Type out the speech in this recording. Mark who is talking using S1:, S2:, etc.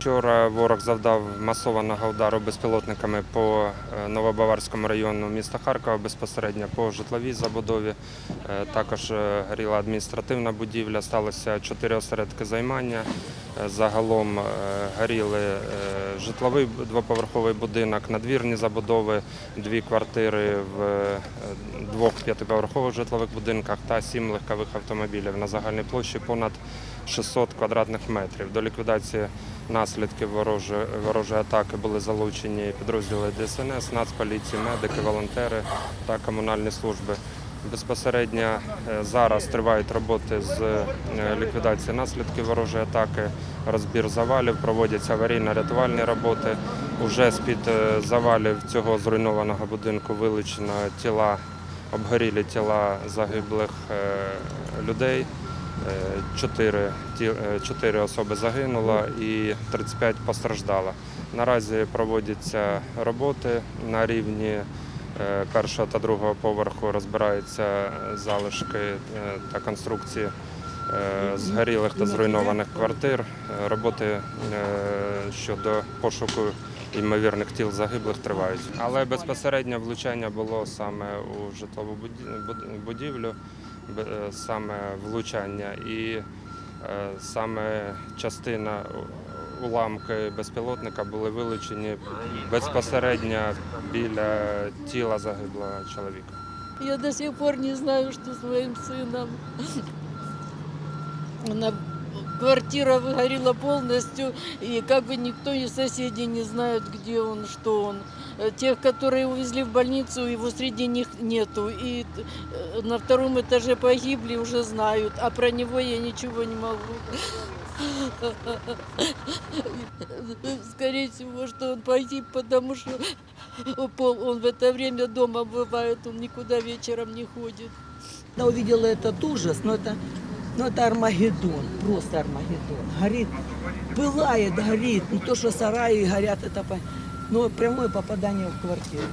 S1: Вчора ворог завдав масованого удару безпілотниками по е, Новобаварському району міста Харкова, безпосередньо по житловій забудові. Е, Також е, горіла адміністративна будівля, сталося чотири осередки займання. Е, Загалом е, горіли е, житловий двоповерховий будинок, надвірні забудови, дві квартири в двох п'ятиповерхових житлових будинках та сім легкових автомобілів на загальній площі понад 600 квадратних метрів. До ліквідації наслідків ворожої, ворожої атаки були залучені підрозділи ДСНС, Нацполіції, медики, волонтери та комунальні служби. Безпосередньо е, зараз тривають роботи з е, ліквідації наслідків ворожої атаки, розбір завалів, проводяться аварійно-рятувальні роботи. Уже з-під е, завалів цього зруйнованого будинку вилучено тіла, обгорілі тіла загиблих людей. Чотири, чотири особи загинуло і 35 постраждало. Наразі проводяться роботи на рівні першого та другого поверху розбираються залишки е, та конструкції е, згорілих та зруйнованих квартир. Е, Роботи е, щодо пошуку ймовірних тіл загиблих тривають. Але безпосередньо влучання було саме у житлову буді- будівлю, е, саме влучання і е, саме частина уламки безпілотника були вилучені безпосередньо біля тіла загиблого чоловіка.
S2: Я до сих пор не знаю, що з моїм сином. Она, квартира выгорела полностью, и как бы никто из соседей не знает, где он, что он. Э, Тех, которые увезли в больницу, его среди них нету. И э, на втором этаже погибли, уже знают, а про него я ничего не могу. Скорее всего, что он погиб, потому что пол- он в это время дома бывает, он никуда вечером не ходит.
S3: Когда увидела этот ужас, но это, ну это Армагеддон, просто Армагеддон. Горит, пылает, горит. Не то, что сараи горят, это по- ну, прямое попадание в квартиру.